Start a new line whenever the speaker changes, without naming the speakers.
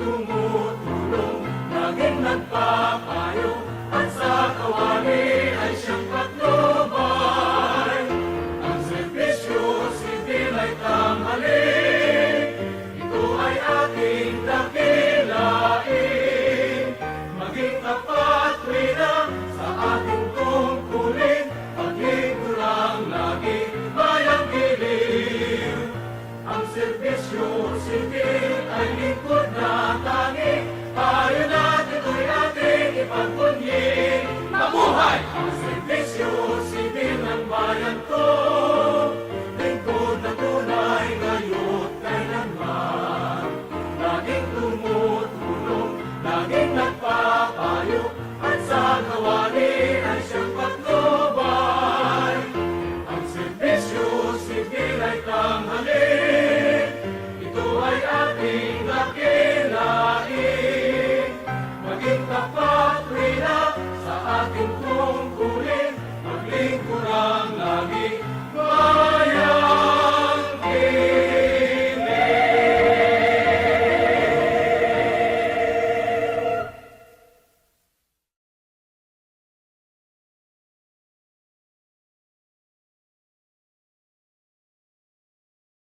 tumutulong, naging nagpapayo, at sa kawani ay siyang patnubay. Ang servisyo, sibil ay tamalit, Bye.